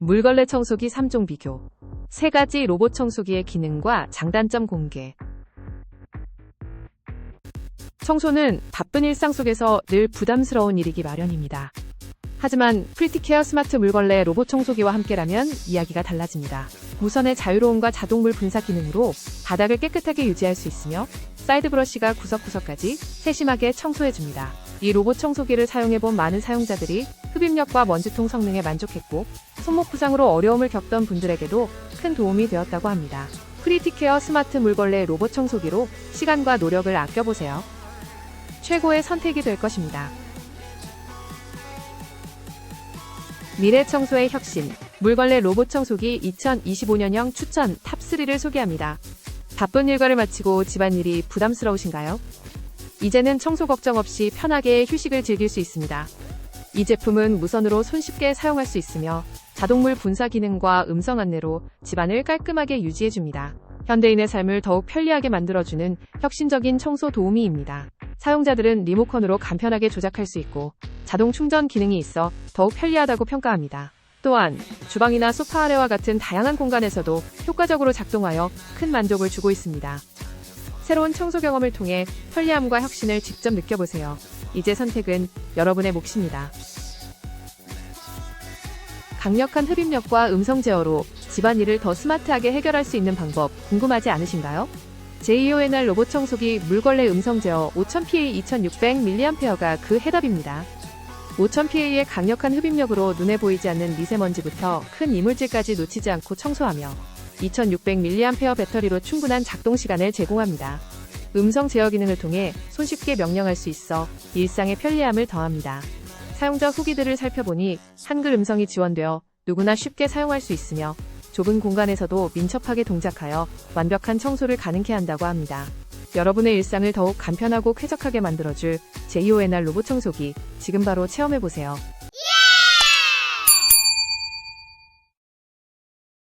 물걸레 청소기 3종 비교. 세 가지 로봇 청소기의 기능과 장단점 공개. 청소는 바쁜 일상 속에서 늘 부담스러운 일이기 마련입니다. 하지만 프리티케어 스마트 물걸레 로봇 청소기와 함께라면 이야기가 달라집니다. 무선의 자유로움과 자동물 분사 기능으로 바닥을 깨끗하게 유지할 수 있으며 사이드 브러쉬가 구석구석까지 세심하게 청소해줍니다. 이 로봇 청소기를 사용해본 많은 사용자들이 흡입력과 먼지통 성능에 만족했고 손목 부상으로 어려움을 겪던 분들에게도 큰 도움이 되었다고 합니다. 프리티케어 스마트 물걸레 로봇 청소기로 시간과 노력을 아껴보세요. 최고의 선택이 될 것입니다. 미래 청소의 혁신, 물걸레 로봇 청소기 2025년형 추천 탑3를 소개합니다. 바쁜 일과를 마치고 집안일이 부담스러우신가요? 이제는 청소 걱정 없이 편하게 휴식을 즐길 수 있습니다. 이 제품은 무선으로 손쉽게 사용할 수 있으며 자동물 분사 기능과 음성 안내로 집안을 깔끔하게 유지해줍니다. 현대인의 삶을 더욱 편리하게 만들어주는 혁신적인 청소 도우미입니다. 사용자들은 리모컨으로 간편하게 조작할 수 있고 자동 충전 기능이 있어 더욱 편리하다고 평가합니다. 또한 주방이나 소파 아래와 같은 다양한 공간에서도 효과적으로 작동하여 큰 만족을 주고 있습니다. 새로운 청소 경험을 통해 편리함과 혁신을 직접 느껴보세요. 이제 선택은 여러분의 몫입니다. 강력한 흡입력과 음성 제어로 집안일을 더 스마트하게 해결할 수 있는 방법 궁금하지 않으신가요? JONR 로봇 청소기 물걸레 음성 제어 5000PA 2600mAh가 그 해답입니다. 5000PA의 강력한 흡입력으로 눈에 보이지 않는 미세먼지부터 큰 이물질까지 놓치지 않고 청소하며 2600mAh 배터리로 충분한 작동 시간을 제공합니다. 음성 제어 기능을 통해 손쉽게 명령할 수 있어 일상의 편리함을 더합니다. 사용자 후기들을 살펴보니 한글 음성이 지원되어 누구나 쉽게 사용할 수 있으며 좁은 공간에서도 민첩하게 동작하여 완벽한 청소를 가능케 한다고 합니다. 여러분의 일상을 더욱 간편하고 쾌적하게 만들어줄 JONR 로봇 청소기 지금 바로 체험해보세요.